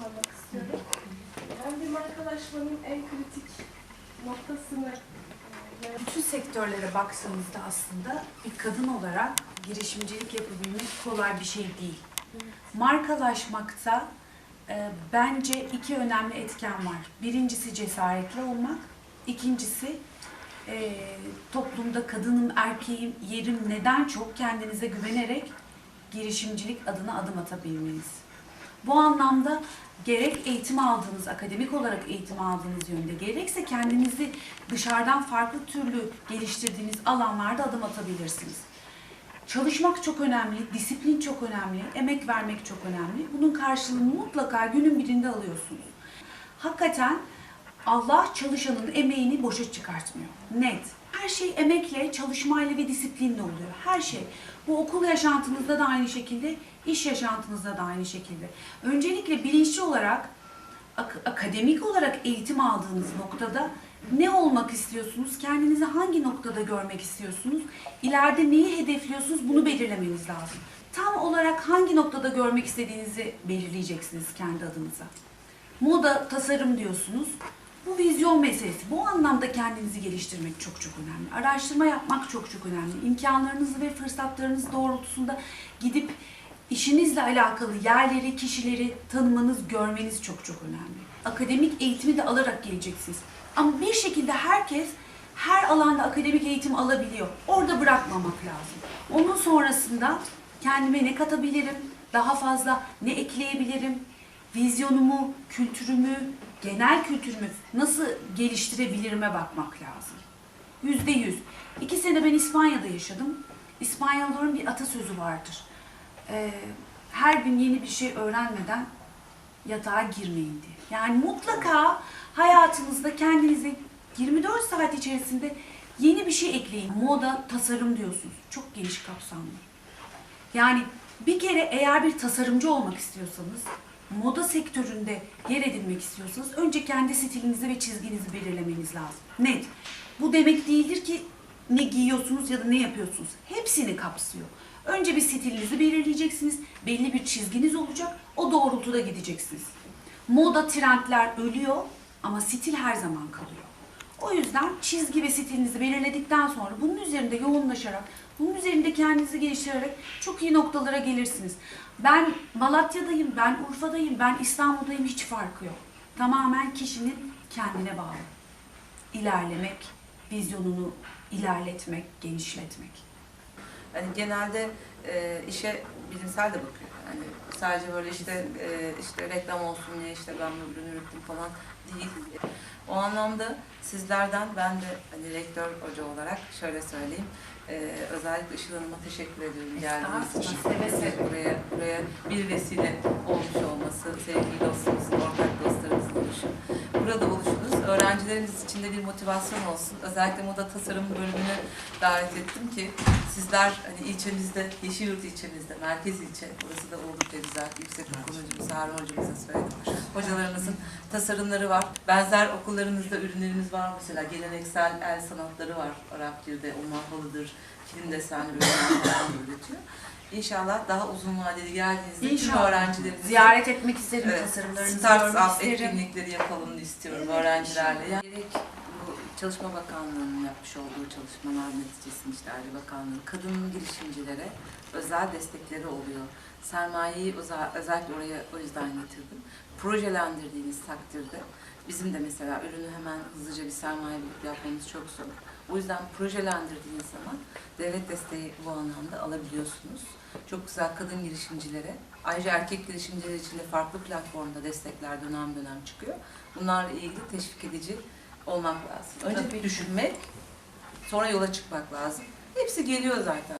sormak istiyorum. Ben bir markalaşmanın en kritik noktasını e, Bütün sektörlere baktığımızda aslında bir kadın olarak girişimcilik yapabilmek kolay bir şey değil. Markalaşmakta e, bence iki önemli etken var. Birincisi cesaretli olmak, ikincisi e, toplumda kadının erkeğin yerim neden çok kendinize güvenerek girişimcilik adına adım atabilmeniz. Bu anlamda gerek eğitim aldığınız, akademik olarak eğitim aldığınız yönde, gerekse kendinizi dışarıdan farklı türlü geliştirdiğiniz alanlarda adım atabilirsiniz. Çalışmak çok önemli, disiplin çok önemli, emek vermek çok önemli. Bunun karşılığını mutlaka günün birinde alıyorsunuz. Hakikaten Allah çalışanın emeğini boşa çıkartmıyor. Net. Her şey emekle, çalışmayla ve disiplinle oluyor. Her şey. Bu okul yaşantınızda da aynı şekilde, iş yaşantınızda da aynı şekilde. Öncelikle bilinçli olarak, ak- akademik olarak eğitim aldığınız noktada ne olmak istiyorsunuz? Kendinizi hangi noktada görmek istiyorsunuz? İleride neyi hedefliyorsunuz? Bunu belirlemeniz lazım. Tam olarak hangi noktada görmek istediğinizi belirleyeceksiniz kendi adınıza. Moda, tasarım diyorsunuz. Bu vizyon meselesi. Bu anlamda kendinizi geliştirmek çok çok önemli. Araştırma yapmak çok çok önemli. İmkanlarınızı ve fırsatlarınız doğrultusunda gidip işinizle alakalı yerleri, kişileri tanımanız, görmeniz çok çok önemli. Akademik eğitimi de alarak geleceksiniz. Ama bir şekilde herkes her alanda akademik eğitim alabiliyor. Orada bırakmamak lazım. Onun sonrasında kendime ne katabilirim, daha fazla ne ekleyebilirim, vizyonumu, kültürümü, genel kültürümü nasıl geliştirebilirime bakmak lazım. Yüzde yüz. İki sene ben İspanya'da yaşadım. İspanyolların bir atasözü vardır. Ee, her gün yeni bir şey öğrenmeden yatağa girmeyin diye. Yani mutlaka hayatınızda kendinize 24 saat içerisinde yeni bir şey ekleyin. Moda, tasarım diyorsunuz. Çok geniş kapsamlı. Yani bir kere eğer bir tasarımcı olmak istiyorsanız, moda sektöründe yer edinmek istiyorsanız önce kendi stilinizi ve çizginizi belirlemeniz lazım. Net. Bu demek değildir ki ne giyiyorsunuz ya da ne yapıyorsunuz. Hepsini kapsıyor. Önce bir stilinizi belirleyeceksiniz. Belli bir çizginiz olacak. O doğrultuda gideceksiniz. Moda trendler ölüyor ama stil her zaman kalıyor. O yüzden çizgi ve stilinizi belirledikten sonra bunun üzerinde yoğunlaşarak, bunun üzerinde kendinizi geliştirerek çok iyi noktalara gelirsiniz. Ben Malatya'dayım, ben Urfa'dayım, ben İstanbul'dayım hiç farkı yok. Tamamen kişinin kendine bağlı. İlerlemek, vizyonunu ilerletmek, genişletmek. Hani genelde e, işe bilimsel de bakıyor. Yani sadece böyle işte e, işte reklam olsun diye işte ben bu ürünü ürettim falan değil. O anlamda sizlerden ben de hani rektör hoca olarak şöyle söyleyeyim. E, özellikle Işıl Hanım'a teşekkür ediyorum geldiğiniz için. Buraya, buraya bir vesile olmuş olması, sevgili öğrencilerimiz için de bir motivasyon olsun. Özellikle moda tasarım bölümünü davet ettim ki sizler hani ilçemizde, Yeşilyurt ilçemizde, merkez ilçe, burası da oldukça güzel. Yüksek okul hocamız, Harun hocamıza söyledim. Hocalarımızın tasarımları var. Benzer okullarımızda ürünlerimiz var. Mesela geleneksel el sanatları var. Arapgir'de, o halıdır, kilim desenli ürünler üretiyor. İnşallah daha uzun vadeli geldiğinizde tüm İnşallah. öğrencilerimizi Ziyaret etmek isterim, Evet, tasarımlarınızı Start görmek up isterim. etkinlikleri yapalım istiyorum öğrencilerle. Yani gerek bu Çalışma Bakanlığı'nın yapmış olduğu çalışmalar neticesinde işte Aile Bakanlığı, kadın girişimcilere özel destekleri oluyor. Sermayeyi özel- özellikle oraya o yüzden getirdim. Projelendirdiğiniz takdirde bizim de mesela ürünü hemen hızlıca bir sermaye bulup yapmamız çok zor. O yüzden projelendirdiğiniz zaman devlet desteği bu anlamda alabiliyorsunuz. Çok güzel kadın girişimcilere, ayrıca erkek girişimciler için de farklı platformda destekler dönem dönem çıkıyor. Bunlarla ilgili teşvik edici olmak lazım. Önce Tabii. düşünmek, sonra yola çıkmak lazım. Hepsi geliyor zaten.